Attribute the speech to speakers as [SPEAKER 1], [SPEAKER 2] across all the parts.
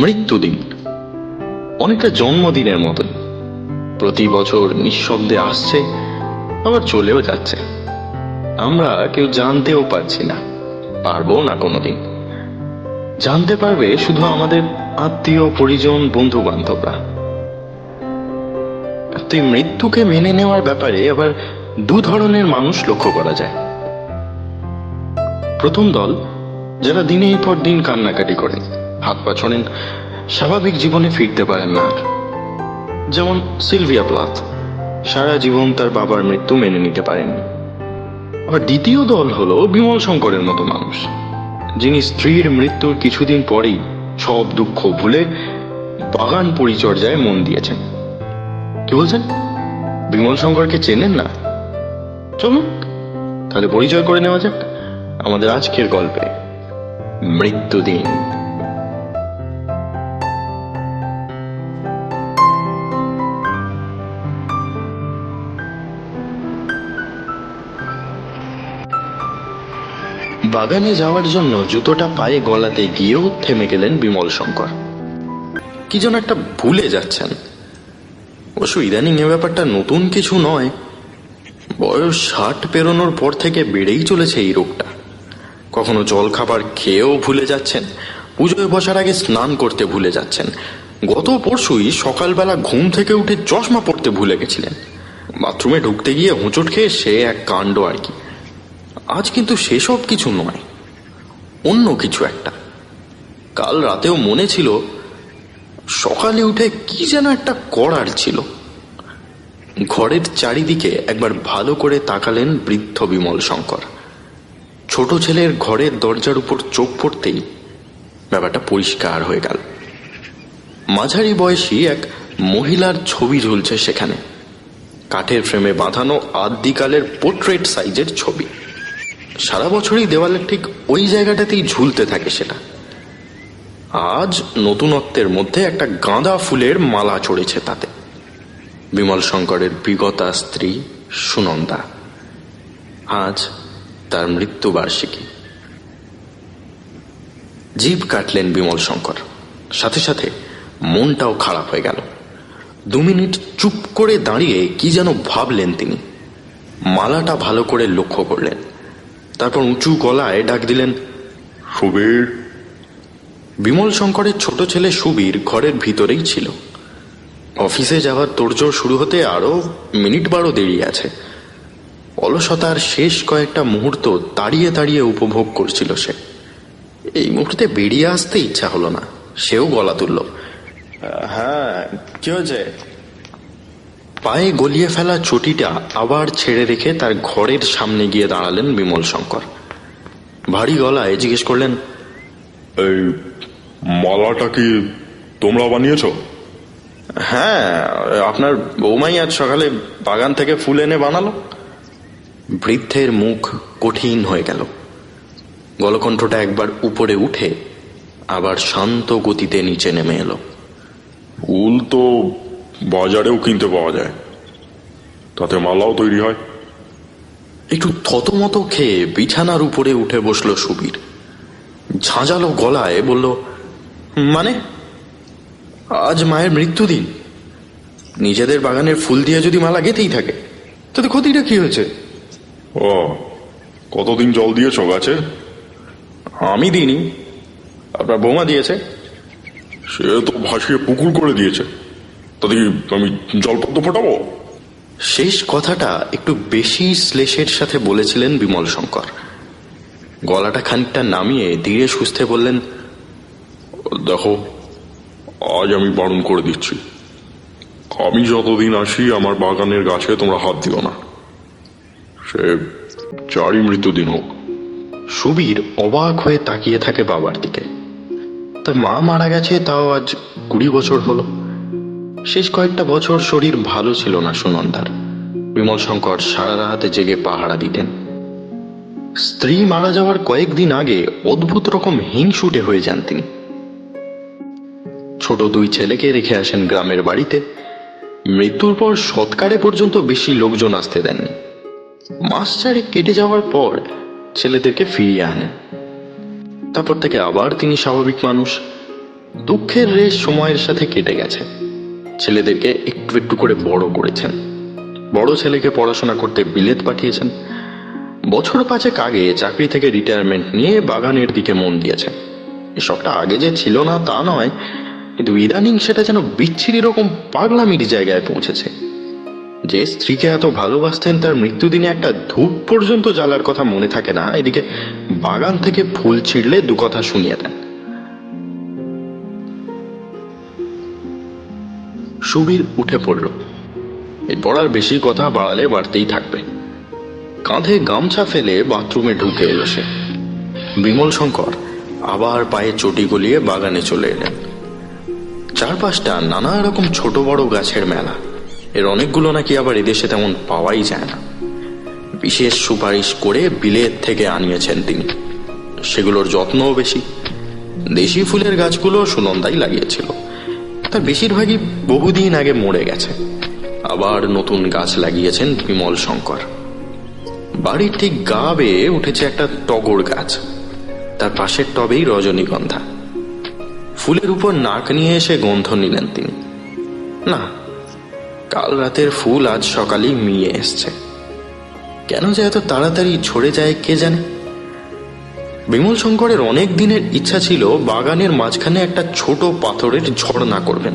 [SPEAKER 1] মৃত্যুদিন। অনেকটা জন্মদিনের মতন। প্রতি বছর নিঃশব্দে আসছে, আবার চলেও যাচ্ছে। আমরা কেউ জানতেও পারছি না, পারব না কোনোদিন। জানতে পারবে শুধু আমাদের আত্মীয়, পরিজন বন্ধু বান্ধবরা তুই মৃত্যুকে মেনে নেওয়ার ব্যাপারে আবার দু ধরনের মানুষ লক্ষ্য করা যায়। প্রথম দল, যারা দিনের পর দিন কান্নাকাটি করে। হাত পা ছড়েন, স্বাভাবিক জীবনে ফিরতে পারেন না। যেমন সিলভিয়া প্লাথ, সারা জীবন তার বাবার মৃত্যু মেনে নিতে পারেননি আবার দ্বিতীয় দল হলো বিমল শঙ্করের মতো মানুষ, যিনি স্ত্রীর মৃত্যুর কিছুদিন পরেই সব দুঃখ ভুলে বাগান পরিচর্যায় মন দিয়েছেন। কি বলছেন? বিমল শঙ্করকে চেনেন না? চলুন, তাহলে পরিচয় করে নেওয়া যাক আমাদের আজকের গল্পে, মৃত্যুদিন। বাগানে যাওয়ার জন্য জুতোটা পায়ে গলাতে গিয়েও থেমে গেলেন বিমল শঙ্কর। কি যেন একটা ভুলে যাচ্ছেন। অবশ্য ইদানিং এ ব্যাপারটা নতুন কিছু নয়। বয়স ষাট পেরোনোর পর থেকে বেড়েই চলেছে এই রোগটা। কখনো জল খাবার খেয়েও ভুলে যাচ্ছেন, পুজোয় বসার আগে স্নান করতে ভুলে যাচ্ছেন। গত পরশুই সকালবেলা ঘুম থেকে উঠে চশমা পড়তে ভুলে গেছিলেন। বাথরুমে ঢুকতে গিয়ে হোঁচট খেয়ে সে এক কাণ্ড আর কি। আজ কিন্তু সেসব কিছু নয়। অন্য কিছু একটা। কাল রাতেও মনে ছিল, সকালে উঠে কি যেন একটা করার ছিল। ঘরের চারিদিকে একবার ভালো করে তাকালেন বৃদ্ধ বিমল শঙ্কর। ছোট ছেলের ঘরের দরজার উপর চোখ পড়তেই ব্যাপারটা পরিষ্কার হয়ে গেল। মাঝারি বয়সী এক মহিলার ছবি ঝুলছে সেখানে। কাঠের ফ্রেমে বাঁধানো আদিকালের পোর্ট্রেট সাইজের ছবি। সারা বছরই দেওয়ালের ঠিক ওই জায়গাটাতেই ঝুলতে থাকে সেটা। আজ নতুনত্বের মধ্যে একটা গাঁদা ফুলের মালা চড়েছে তাতে। বিমল শঙ্করের বিগতা স্ত্রী সুনন্দা। আজ তার মৃত্যুবার্ষিকী। জীব কাটলেন বিমল শঙ্কর। সাথে সাথে মনটাও খারাপ হয়ে গেল। দু মিনিট চুপ করে দাঁড়িয়ে কি যেন ভাবলেন তিনি। মালাটা ভালো করে লক্ষ্য করলেন। তারপর উঁচু গলায় ডাক দিলেন
[SPEAKER 2] সুবীর।
[SPEAKER 1] বিমল শঙ্করের ছোট ছেলে সুবীর ঘরের ভিতরেই ছিল। অফিসে যাওয়ার তোড়জোড় শুরু হতে আরও মিনিট বারো দেরি আছে। অলসতার শেষ কয়েকটা মুহূর্ত তাড়িয়ে তাড়িয়ে উপভোগ করছিল সে। এই মুহূর্তে বেরিয়ে আসতে ইচ্ছা হলো না সেও গলা তুলল হ্যাঁ কি হয়েছে? পায়ে গলিয়ে ফেলা চটিটা আবার ছেড়ে রেখে তার ঘরের সামনে গিয়ে দাঁড়ালেন বিমল শঙ্কর। ভারী গলায় জিজ্ঞেস করলেন
[SPEAKER 2] এই মালাটা কি তোমরা বানিয়েছ?
[SPEAKER 1] হ্যাঁ আপনার বৌমাই আজ সকালে বাগান থেকে ফুল এনে বানালো। বৃদ্ধের মুখ কঠিন হয়ে গেল। গলকণ্ঠটা একবার উপরে উঠে আবার শান্ত গতিতে নিচে নেমে এলো।
[SPEAKER 2] ফুল তো বাজারেও কিনতে পাওয়া যায়। তাতে মালাও তৈরি হয়।
[SPEAKER 1] একটু থতমত খেয়ে বিছানার উপরে উঠে বসল সুবীর। ঝাঁঝালো গলায় বলল মানে? আজ মায়ের মৃত্যুদিন। নিজেদের বাগানের ফুল দিয়ে যদি মালা গেতেই থাকে তাতে ক্ষতিটা কি হয়েছে?
[SPEAKER 2] ও কতদিন জল দিয়েছ গাছে?
[SPEAKER 1] আমি দিইনি। আপনার বোমা দিয়েছে।
[SPEAKER 2] সে তো ভাসিয়ে পুকুর করে দিয়েছে। তাতে কি আমি জলপদ্ম ফোটাবো?
[SPEAKER 1] শেষ কথাটা একটু বেশি শ্লেষের সাথে বলেছিলেন বিমল শঙ্কর। গলাটা খানিকটা নামিয়ে ধীরে সুস্থে বললেন
[SPEAKER 2] দেখো আজ আমি বারণ করে দিচ্ছি। আমি যতদিন আসি আমার বাগানের গাছে তোমরা হাত দিও না। সে চারই মৃত্যুদিন হোক।
[SPEAKER 1] সুবীর অবাক হয়ে তাকিয়ে থাকে বাবার দিকে। তার মা মারা গেছে তাও আজ কুড়ি বছর হলো। শেষ কয়েকটা বছর শরীর ভালো ছিল না সুনন্দার। বিমল শঙ্কর সারা রাত জেগে পাহারা দিতেন। স্ত্রী মারা যাওয়ার কয়েকদিন আগে অদ্ভুত রকম হিংসুটে হয়ে যান তিনি। ছোট দুই ছেলেকে রেখে আসেন গ্রামের বাড়িতে। মৃত্যুর পর সৎকারে পর্যন্ত বেশি লোকজন আসতে দেননি। মাস চারেক কেটে যাওয়ার পর ছেলেদেরকে ফিরিয়ে আনেন। তারপর থেকে আবার তিনি স্বাভাবিক মানুষ। দুঃখের রেশ সময়ের সাথে কেটে গেছে। ছেলেদেরকে একটু একটু করে বড় করেছেন। বড় ছেলেকে পড়াশোনা করতে বিলেত পাঠিয়েছেন। বছর পাঁচেক আগে চাকরি থেকে রিটায়ারমেন্ট নিয়ে বাগানের দিকে মন দিয়েছেন। এসবটা আগে যে ছিল না তা নয়, কিন্তু ইদানিং সেটা যেন বিচ্ছিরি রকম পাগলামির জায়গায় পৌঁছেছে। যে স্ত্রীকে এত ভালোবাসতেন, তার মৃত্যুদিনে একটা ধূপ পর্যন্ত জ্বালার কথা মনে থাকে না। এদিকে বাগান থেকে ফুল ছিঁড়লে দু কথা শুনিয়ে দেন। সুবীর উঠে পড়ল। এরপর আর বেশি কথা বাড়ালে বাড়তেই থাকবে। কাঁধে গামছা ফেলে বাথরুমে ঢুকে এলো সে। বিমল শঙ্কর আবার পায়ে চটি গলিয়ে বাগানে চলে এলেন। চারপাশটা নানা রকম ছোট বড় গাছের মেলা। এর অনেকগুলো নাকি আবার এদেশে তেমন পাওয়াই যায় না। বিশেষ সুপারিশ করে বিলেত থেকে আনিয়েছেন তিনি। সেগুলোর যত্নও বেশি। দেশি ফুলের গাছগুলো সুনন্দাই লাগিয়েছিল। তার বেশিরভাগই বহুদিন আগে মরে গেছে। আবার নতুন গাছ লাগিয়েছেন বিমল শঙ্কর। বাড়ির ঠিক গা বেয়ে উঠেছে একটা টগর গাছ। তার পাশের টবেই রজনীগন্ধা। ফুলের উপর নাক নিয়ে এসে গন্ধ নিলেন তিনি। না, কাল রাতের ফুল আজ সকালেই মিয়ে এসছে। কেন যে এত তাড়াতাড়ি ঝরে যায় কে জানে? বিমল শঙ্করের অনেক দিনের ইচ্ছা ছিল বাগানের মাঝখানে একটা ছোট পাথরের ঝর্ণা করবেন।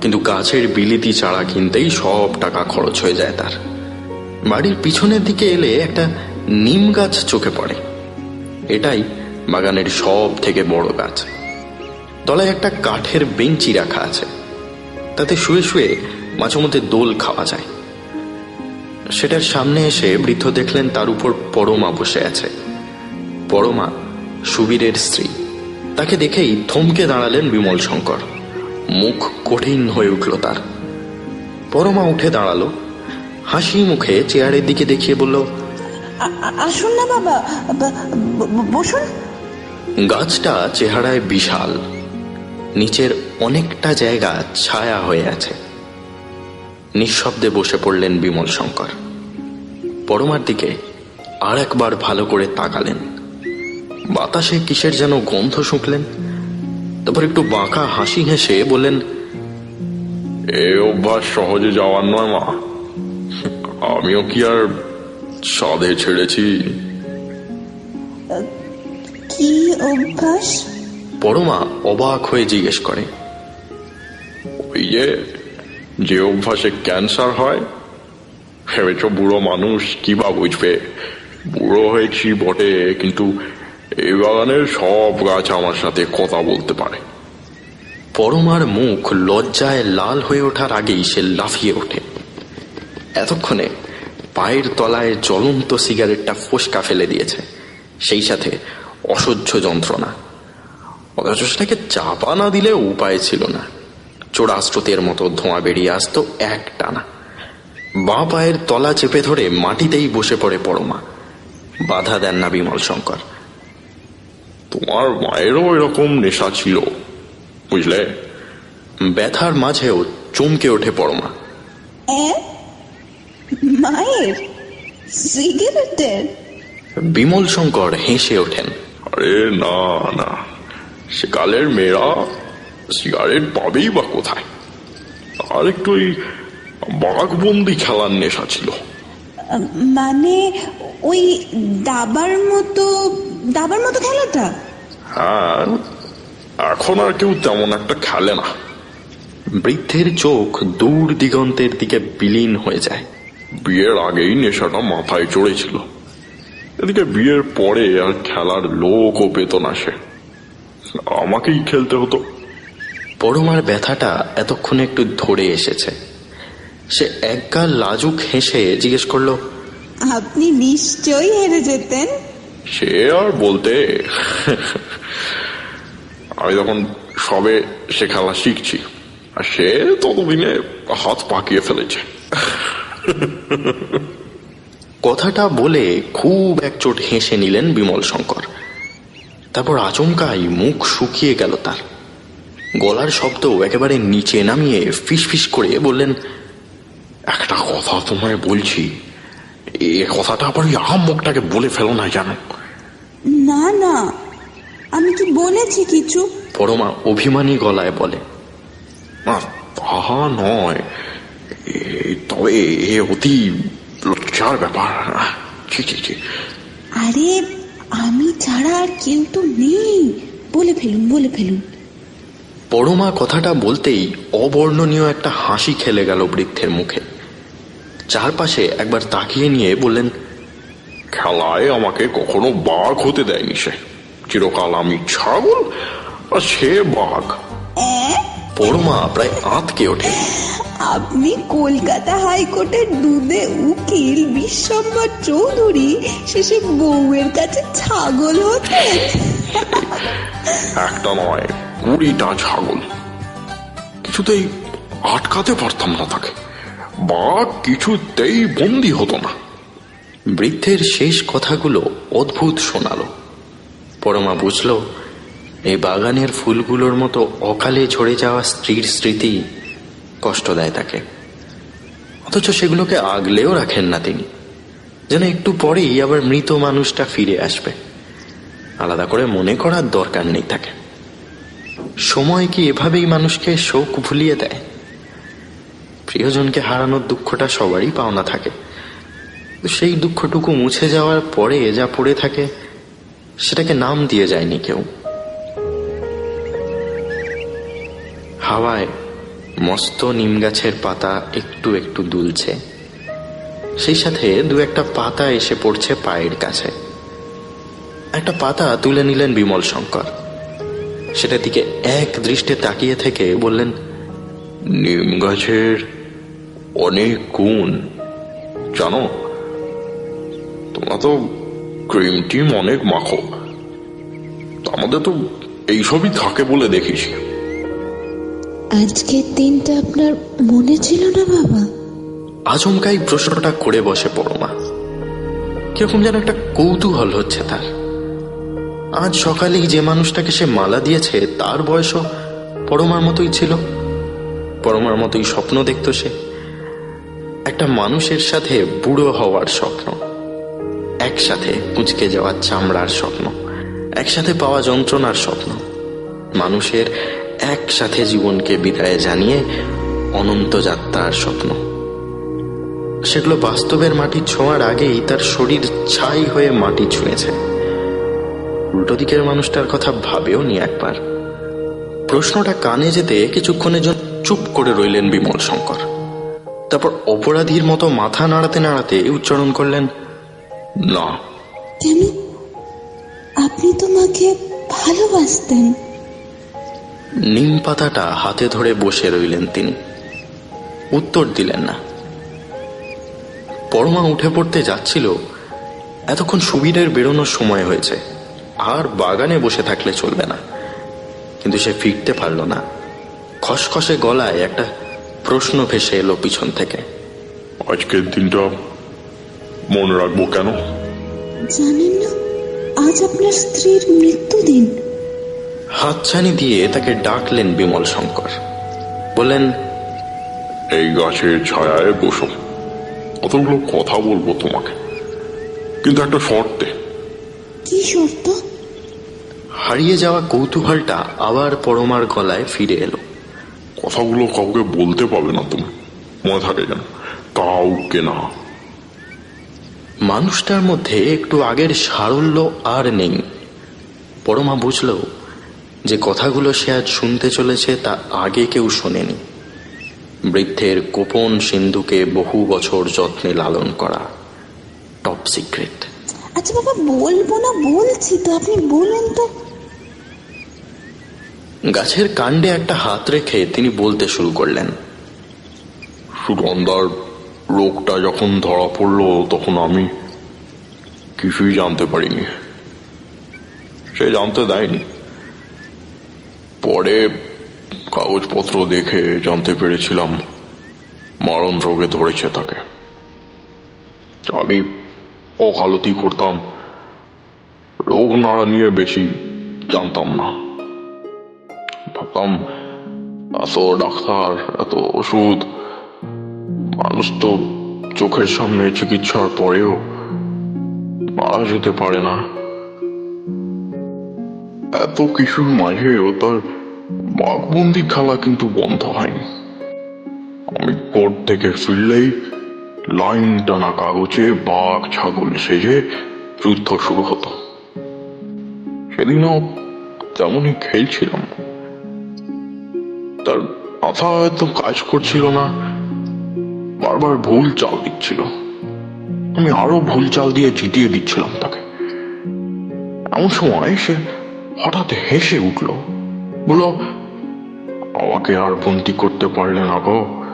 [SPEAKER 1] কিন্তু গাছের বিলিতি চারা কিনতেই সব টাকা খরচ হয়ে যায় তার। বাড়ির পিছনের দিকে এলে একটা নিম গাছ চোখে পড়ে। এটাই বাগানের সব থেকে বড় গাছ। তলায় একটা কাঠের বেঞ্চি রাখা আছে। তাতে শুয়ে শুয়ে মাঝে মধ্যে দোল খাওয়া যায়। সেটার সামনে এসে বৃদ্ধ দেখলেন তার উপর পরমা বসে আছে। পরমা সুবীরের স্ত্রী। তাকে দেখেই থমকে দাঁড়ালেন বিমল শঙ্কর। মুখ কঠিন হয়ে উঠল তার। পরমা উঠে দাঁড়াল হাসি মুখে চেয়ারের দিকে দেখিয়ে বলল
[SPEAKER 3] আসুন না বাবা বসুন।
[SPEAKER 1] গাছটা চেহারায় বিশাল। নিচের অনেকটা জায়গা ছায়া হয়ে আছে। নিঃশব্দে বসে পড়লেন বিমল শঙ্কর। পরমার দিকে আর একবার ভালো করে তাকালেন। বাতাসে কিসের যেন গন্ধ শুঁকলেন? তারপর একটু বাঁকা হাসি হেসে বললেন
[SPEAKER 2] এ অভ্যাস সহজে যাওয়ার নয় মা। আমিও কি আর সাধে ছেড়েছি?
[SPEAKER 3] কি অভ্যাস?
[SPEAKER 1] পরমা অবাক হয়ে জিজ্ঞেস করে
[SPEAKER 2] ওই যে যে অভ্যাসে ক্যান্সার হয় ভেবেছ বুড়ো মানুষ কি বা বুঝবে? বুড়ো হয়েছি বটে কিন্তু এই বাগানের সব গাছ আমার সাথে কথা বলতে পারে।
[SPEAKER 1] পরমার মুখ লজ্জায় লাল হয়ে ওঠার আগেই সে লাফিয়ে ওঠে। এতক্ষণে পায়ের তলায় জ্বলন্ত সিগারেটটা ফোসকা ফেলে দিয়েছে। সেই সাথে অসহ্য যন্ত্রণা। অথচ সেটাকে চাপা না দিলে উপায় ছিল না। চোরা স্রোতের মতো ধোঁয়া বেরিয়ে আসতো এক টানা। বাঁ পায়ের তলা চেপে ধরে মাটিতেই বসে পড়ে পরমা। বাধা দেন না বিমল শঙ্কর।
[SPEAKER 2] তোমার মায়েরও এরকম নেশা ছিল বুঝলে?
[SPEAKER 1] ব্যথার মাঝেও চমকে ওঠে পরমা।
[SPEAKER 3] এ? মায়ের? সিগারেটের?
[SPEAKER 1] বিমল শঙ্কর হেসে ওঠেন।
[SPEAKER 2] আরে না না সেকালের মেয়েরা সিগারেট পাবেই বা কোথায়? আর একটু ওই বাঘবন্দি খেলার নেশা ছিল।
[SPEAKER 3] মানে ওই দাবার মতো দাবার মতো খেলাটা?
[SPEAKER 2] হ্যাঁ এখন আর কেউ তেমন একটা খেলে না।
[SPEAKER 1] বৃদ্ধের চোখ দূর দিগন্তের দিকে বিলীন হয়ে যায়।
[SPEAKER 2] বিয়ের আগেই নেশাটা মাথায় চড়েছিল। এদিকে বিয়ের পরে আর খেলার লোকও পেত না সে। আমাকেই খেলতে হতো।
[SPEAKER 1] পরমার ব্যথাটা এতক্ষণে একটু ধরে এসেছে। সে একগাল লাজুক হেসে জিজ্ঞেস করল
[SPEAKER 3] আপনি নিশ্চয়ই হেরে যেতেন?
[SPEAKER 2] সে আর বলতে আমি তখন সবে সে খেলা শিখছি, আর সে ততদিনে হাত পাকিয়ে ফেলেছে।
[SPEAKER 1] কথাটা বলে খুব এক চোট হেসে নিলেন বিমল শঙ্কর। তারপর আচমকাই মুখ শুকিয়ে গেল তার। গলার শব্দ একেবারে নিচে নামিয়ে ফিস ফিস করে বললেন,
[SPEAKER 2] একটা কথা তোমায় বলছি, এ কথাটা আবার ওই মুখটাকে বলে ফেলো না জানো?
[SPEAKER 3] না না। আমি কি বলেছি কিছু?
[SPEAKER 1] পরমা অভিমানী গলায় বলে
[SPEAKER 2] তাহা নয়। তবে এ অতি লজ্জার ব্যাপার।
[SPEAKER 3] আরে আমি ছাড়া আর কেউ তো নেই। বলে ফেলুন বলে ফেলুন।
[SPEAKER 1] পরমা কথাটা বলতেই অবর্ণনীয় একটা হাসি খেলে গেল বৃদ্ধের মুখে। চারপাশে একবার তাকিয়ে নিয়ে বললেন
[SPEAKER 2] খেলায় আমাকে কখনো বাঘ হতে দেয়নি সে। চিরকাল আমি ছাগল আর সে বাঘ।
[SPEAKER 1] পরমা প্রায় আঁতকে ওঠে।
[SPEAKER 3] আপনি কলকাতা হাইকোর্টের দুধে উকিল বিশ্বম্বর চৌধুরী শেষে বউয়ের কাছে ছাগল হতেন
[SPEAKER 2] একটা নয় কুড়িটা ছাগল। কিছুতেই আটকাতে পারতাম না তাকে। বাঘ কিছুতেই বন্দি হতো না।
[SPEAKER 1] বৃদ্ধের শেষ কথাগুলো অদ্ভুত শোনালো। পরমা বুঝল, এই বাগানের ফুলগুলোর মতো অকালে ঝরে যাওয়া স্ত্রীর স্মৃতি কষ্ট দেয় তাকে। অথচ সেগুলোকে আগলেও রাখেন না তিনি। যেন একটু পরেই আবার মৃত মানুষটা ফিরে আসবে। আলাদা করে মনে করার দরকার নেই তাকে। সময় কি এভাবেই মানুষকে শোক ভুলিয়ে দেয়? প্রিয়জনকে হারানোর দুঃখটা সবারই পাওনা থাকে। তো সেই দুঃখটুকু মুছে যাওয়ার পরে যা পড়ে থাকে, সেটাকে নাম দিয়ে যায়নি কেউ। হাওয়ায় মস্ত নিম গাছের পাতা একটু একটু দুলছে। সেই সাথে দু একটা পাতা এসে পড়ছে পায়ের কাছে। একটা পাতা তুলে নিলেন বিমল শঙ্কর। সেটার দিকে এক দৃষ্টে তাকিয়ে থেকে বললেন
[SPEAKER 2] নিম গাছের অনেক গুণ। জানো তোমরা তো ক্রিম টিম অনেক মাখো। তা আমাদের তো এইসবই থাকে বলে দেখিস
[SPEAKER 3] আজকের দিনটা আপনার মনে ছিল না বাবা?
[SPEAKER 1] আচমকাই প্রশ্নটা করে বসে পরমা কীরকম যেন একটা কৌতূহল হচ্ছে তার। আজ সকালেই যে মানুষটাকে সে মালা দিয়েছে তার বয়সও পরমার মতোই ছিল। পরমার মতোই স্বপ্ন দেখতো সে। একটা মানুষের সাথে বুড়ো হওয়ার স্বপ্ন। একসাথে কুঁচকে যাওয়ার চামড়ার স্বপ্ন, একসাথে পাওয়া যন্ত্রণার স্বপ্ন, মানুষের একসাথে জীবনকে বিদায় জানিয়ে অনন্ত যাত্রার স্বপ্ন। সেগুলো বাস্তবের মাটি ছোঁয়ার আগেই তার শরীর ছাই হয়ে মাটি ছুঁয়েছে। উল্টো দিকের মানুষটার কথা ভাবেও নি একবার। প্রশ্নটা কানে যেতে কিছুক্ষণের জন্য চুপ করে রইলেন বিমল শঙ্কর। তারপর অপরাধীর মতো মাথা নাড়াতে নাড়াতে উচ্চারণ করলেন
[SPEAKER 2] না।
[SPEAKER 3] কেন? আপনি তো মাকে ভালোবাসতেন।
[SPEAKER 1] নিম পাতাটা হাতে ধরে বসে রইলেন তিনি। উত্তর দিলেন না। পরমা উঠে পড়তে যাচ্ছিল। এতক্ষণ সুবীরের বেরোনোর সময় হয়েছে। আর বাগানে বসে থাকলে চলবে না। কিন্তু সে ফিরতে পারল না। খসখসে গলায় একটা প্রশ্ন ভেসে এলো পিছন থেকে।
[SPEAKER 2] আজকের দিনটা মনে রাখব কেন?
[SPEAKER 3] জানেন না আজ আপনার স্ত্রীর মৃত্যুদিন।
[SPEAKER 1] হাতছানি দিয়ে তাকে ডাকলেন বিমল শঙ্কর। বললেন
[SPEAKER 2] এই গাছের ছায়ায় বসো কতগুলো কথা বলব তোমাকে। কিন্তু একটা শর্তে।
[SPEAKER 3] কি শর্ত?
[SPEAKER 1] হারিয়ে যাওয়া কৌতূহলটা আবার পরমার গলায় ফিরে এলো।
[SPEAKER 2] কথাগুলো কাউকে বলতে পাবে না তুমি। মনে থাকে যেন কাউকে না।
[SPEAKER 1] মানুষটার মধ্যে একটু আগের সারল্য আর নেই। পরমা বুঝল যে কথাগুলো সে আজ শুনতে চলেছে তা আগে কেউ শোনেনি। বৃদ্ধের গোপন সিন্ধুকে বহু বছর যত্নে লালন করা টপ সিক্রেট
[SPEAKER 3] আচ্ছা বাবা বলব না বলছি তো আপনি বলুন তো।
[SPEAKER 1] গাছের কাণ্ডে একটা হাত রেখে তিনি বলতে শুরু করলেন।
[SPEAKER 2] সুগন্ধার রোগটা যখন ধরা পড়ল, তখন আমি কিছুই জানতে পারিনি। সে জানতে দেয়নি। পরে কাগজপত্র দেখে জানতে পেরেছিলাম মারণ রোগে ধরেছে তাকে। আমি ওকালতি করতাম। রোগ নাড়া নিয়ে বেশি জানতাম না। ভাবতাম, এত ডাক্তার, এত ওষুধ মানুষ তো চোখের সামনে চিকিৎসার পরেও মারা যেতে পারে না। এত কিছুর মাঝেও তার বাঘবন্দি খেলা কিন্তু বন্ধ হয়নি। আমি কোর্ট থেকে ফিরলেই লাইন টানা কাগজে বাঘ ছাগল সেজে যুদ্ধ শুরু হতো। সেদিনও তেমনই খেলছিলাম। তার মাথা হয়তো কাজ করছিল না। বারবার ভুল চাল দিচ্ছিল। আমি আরও ভুল চাল দিয়ে জিতিয়ে দিচ্ছিলাম তাকে। এমন সময় সে হঠাৎ হেসে উঠল। বলল আমাকে আর বন্দি করতে পারলে না গো।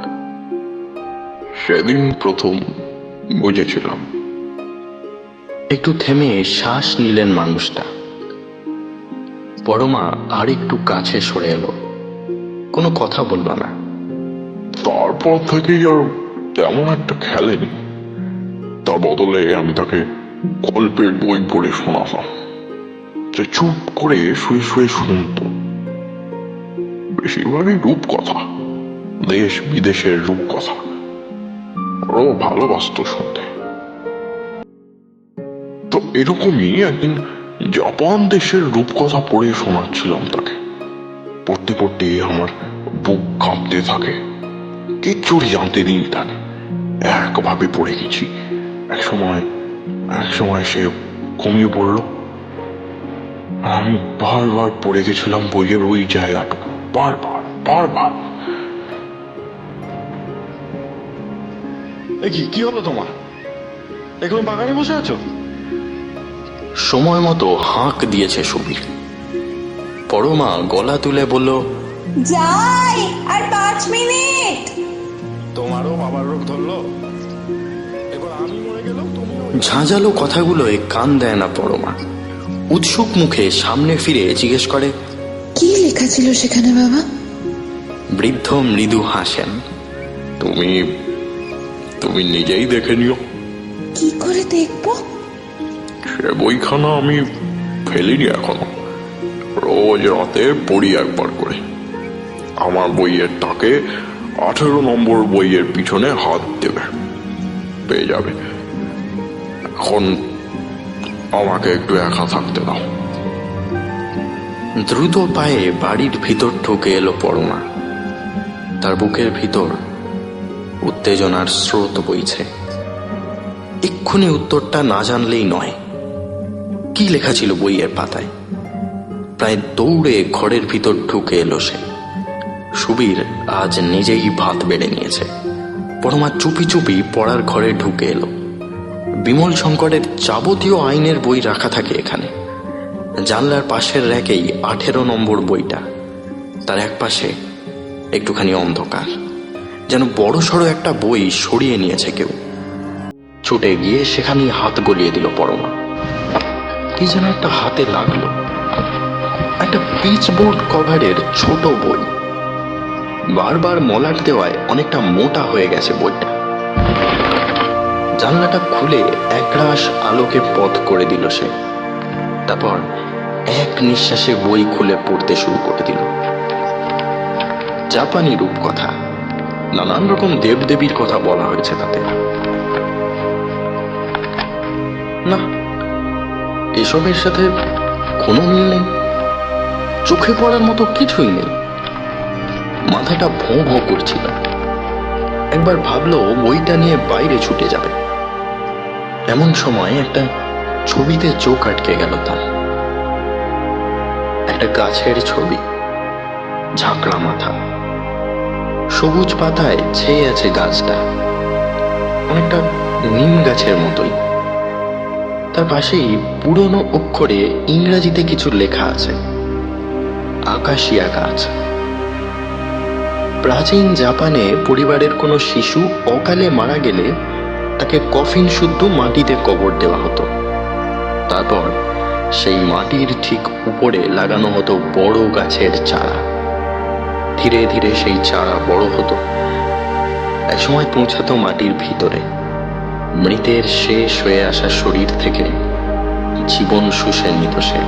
[SPEAKER 2] সেদিন প্রথম বুঝেছিলাম।
[SPEAKER 1] একটু থেমে শ্বাস নিলেন মানুষটা। পরমা আর একটু কাছে সরে এলো। কোনো কথা বলল না।
[SPEAKER 2] তারপর থেকেই আর তেমন একটা খেলেনি। তার বদলে আমি তাকে গল্পের বই পড়ে শোনাতাম সে চুপ করে শুয়ে শুয়ে শুনত। বেশিরভাগই রূপকথা, দেশ বিদেশের রূপকথা। ওরও ভালোবাসত শুনতে। তো এরকমই একদিন জাপান দেশের রূপকথা পড়ে শোনাচ্ছিলাম তাকে। পড়তে পড়তে আমার বুক কাঁপতে থাকে। কিচ্ছুটি জানতে দিন তাকে একভাবে পড়ে গেছি। এক সময় এক সময় সে ঘুমিয়ে পড়ল। আর আমি বারবার পড়ে গেছিলাম বইয়ের ওই জায়গাটুকু বারবার বারবার।
[SPEAKER 1] কি কি হলো তোমার? এখন বাগানে বসে আছো? সময় মতো হাঁক দিয়েছে সুবীর। পরমা গলা তুলে বলল
[SPEAKER 3] যাই আর পাঁচ মিনিট।
[SPEAKER 1] তোমারও বাবার রোগ ধরলো? এবার আমি মরে গেলেও তুমি ঝাঁঝালো কথাগুলোয় কান দেয় না পরমা। উৎসুক মুখে সামনে ফিরে জিজ্ঞেস করে
[SPEAKER 3] কি লেখা ছিল সেখানে বাবা?
[SPEAKER 1] বৃদ্ধ মৃদু হাসেন।
[SPEAKER 2] তুমি তুমি নিজেই দেখে নিও।
[SPEAKER 3] কি করে দেখব?
[SPEAKER 2] সে বইখানা আমি ফেলিনি এখনও। রোজ রাতে পড়ি একবার করে। আমার বইয়ের তাকে আঠেরো নম্বর বইয়ের পিছনে হাত দেবে। পেয়ে যাবে। এখন আমাকে একটু একা থাকতে দাও।
[SPEAKER 1] দ্রুত পায়ে বাড়ির ভিতর ঢুকে এলো পরমা। তার বুকের ভিতর উত্তেজনার স্রোত বইছে। এক্ষুনি উত্তরটা না জানলেই নয়। কি লেখা ছিল বইয়ের পাতায়? প্রায় দৌড়ে ঘরের ভিতর ঢুকে এলো সে। সুবীর আজ নিজেই ভাত বেড়ে নিয়েছে। পরমা চুপি চুপি পড়ার ঘরে ঢুকে এলো। বিমল শঙ্করের যাবতীয় আইনের বই রাখা থাকে এখানে। জানলার পাশের র্যাকেই আঠেরো নম্বর বইটা। তার এক পাশে একটুখানি অন্ধকার। যেন বড় সড়ো একটা বই সরিয়ে নিয়েছে কেউ। ছুটে গিয়ে সেখানেই হাত গলিয়ে দিল পরমা। কি যেন একটা হাতে লাগল। একটা পিচবোর্ড কভারের ছোট বই। বারবার মলাট দেওয়ায় অনেকটা মোটা হয়ে গেছে বইটা। জানলাটা খুলে একরাশ আলোকে পথ করে দিল সে। তারপর এক নিঃশ্বাসে বই খুলে পড়তে শুরু করে দিল। জাপানি রূপকথা। নানান রকম দেবদেবীর কথা বলা হয়েছে তাতে। না, এসবের সাথে কোনো মিল নেই। চোখে পড়ার মতো কিছুই নেই। মাথাটা ভোঁ ভোঁ করছিল। একবার ভাবলো বইটা নিয়ে বাইরে ছুটে যাবে। এমন সময় একটা ছবিতে চোখ আটকে গেল তার। একটা গাছের ছবি, ঝাঁকড়া মাথা। সবুজ পাতায় ছেয়ে আছে গাছটা। অনেকটা নিম গাছের মতোই। তার পাশেই পুরনো অক্ষরে ইংরেজিতে কিছু লেখা আছে। আকাশিয়া গাছ প্রাচীন জাপানে পরিবারের কোনো শিশু অকালে মারা গেলে তাকে কফিন শুদ্ধ মাটিতে কবর দেওয়া হতো। তারপর সেই মাটির ঠিক উপরে লাগানো হতো বড় গাছের চারা। ধীরে ধীরে সেই চারা বড় হতো। একসময় পৌঁছাতো মাটির ভিতরে। মৃতের শেষ হয়ে আসা শরীর থেকে জীবন শুষে নিত সে।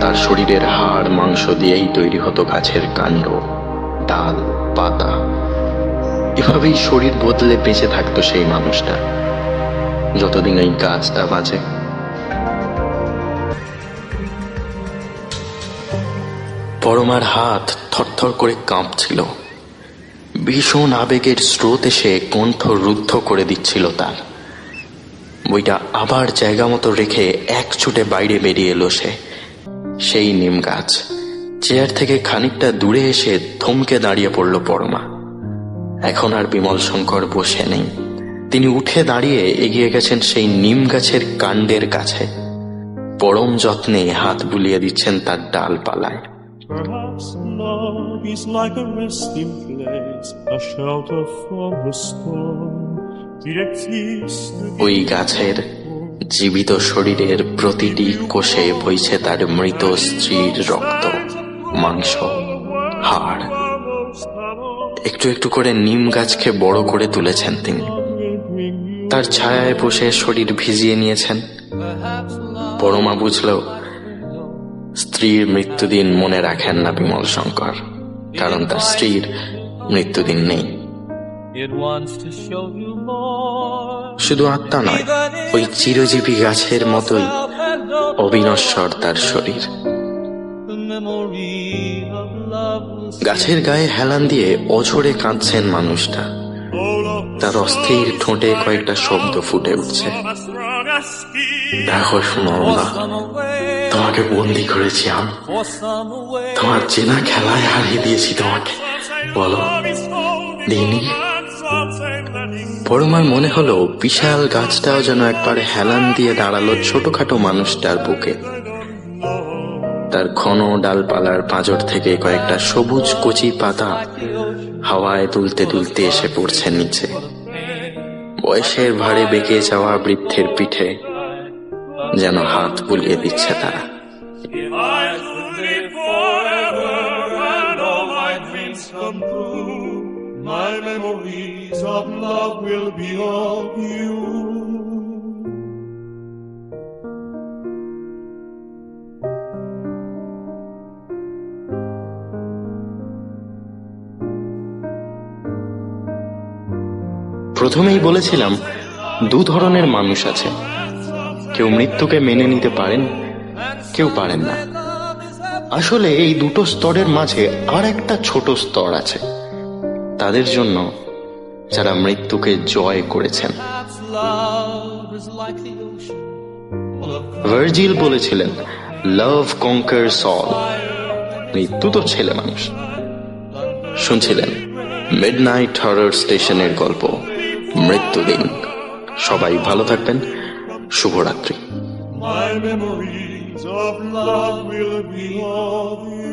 [SPEAKER 1] তার শরীরের হাড় মাংস দিয়েই তৈরি হতো গাছের কাণ্ড। ডাল, পাতা। এভাবেই শরীর বদলে বেঁচে থাকতো সেই মানুষটা। যতদিন এই গাছটা বাজে। পরমার হাত থরথর করে কাঁপছিল। ভীষণ আবেগের স্রোত এসে কণ্ঠ রুদ্ধ করে দিচ্ছিল তার। বইটা আবার জায়গা মতো রেখে এক ছুটে বাইরে বেরিয়ে এলো সে। সেই নিম গাছ। চেয়ার থেকে খানিকটা দূরে এসে থমকে দাঁড়িয়ে পড়ল পরমা। এখন আর বিমল শঙ্কর বসে নেই। তিনি উঠে দাঁড়িয়ে এগিয়ে গেছেন সেই নিম গাছের কাণ্ডের কাছে। পরম যত্নে হাত বুলিয়ে দিচ্ছেন তার ডালপালায়।
[SPEAKER 4] Perhaps love is like a resting place, a shelter the storm.
[SPEAKER 1] ওই গাছের জীবিত শরীরের প্রতিটি কোষে বইছে তার মৃত স্ত্রীর রক্ত। মাংস, হাড়। একটু একটু করে নিম গাছকে বড় করে তুলেছেন তিনি। তার ছায়ায় বসে শরীর ভিজিয়ে নিয়েছেন। পরমা বুঝল স্ত্রীর মৃত্যুদিন মনে রাখেন না বিমল শঙ্কর, কারণ তার স্ত্রীর মৃত্যুদিন নেই. শুধু আত্মা নয়, ওই চিরজীবী গাছের মতোই অবিনশ্বর তার শরীর। গাছের গায়ে হেলান দিয়ে অঝরে কাঁদছেন মানুষটা। তার অস্থির ঠোঁটে কয়েকটা শব্দ ফুটে উঠছে। দেখো সুনন্দা তোমাকে বন্দি করেছি আমি। তোমার চেনা খেলায় হারিয়ে দিয়েছি তোমাকে। বলো দিনি পরমার মনে হলো, বিশাল গাছটাও যেন একবার হেলান দিয়ে দাঁড়াল ছোটখাটো মানুষটার বুকে। তার ঘন ডালপালার পাঁজর থেকে কয়েকটা সবুজ কচি পাতা হাওয়ায় দুলতে দুলতে এসে পড়ছে নিচে বয়সের ভারে বেঁকে যাওয়া বৃদ্ধের পিঠে যেন হাত বুলিয়ে দিচ্ছে তারা
[SPEAKER 4] my memories of love will be of you.
[SPEAKER 1] প্রথমেই বলেছিলাম, দু ধরনের মানুষ আছে। কেউ মৃত্যুকে মেনে নিতে পারেন, কেউ পারেন না। আসলে এই দুটো স্তরের মাঝে আর একটা ছোট স্তর আছে। তাদের জন্য যারা মৃত্যুকে জয় করেছেন। ভার্জিল বলেছিলেন লাভ কঙ্কার সল মৃত্যু তো ছেলে মানুষ। শুনছিলেন মিড নাইট হরর স্টেশনের গল্প। মৃত্যুদিন সবাই ভালো থাকবেন শুভরাত্রি
[SPEAKER 4] my memories of love will be you.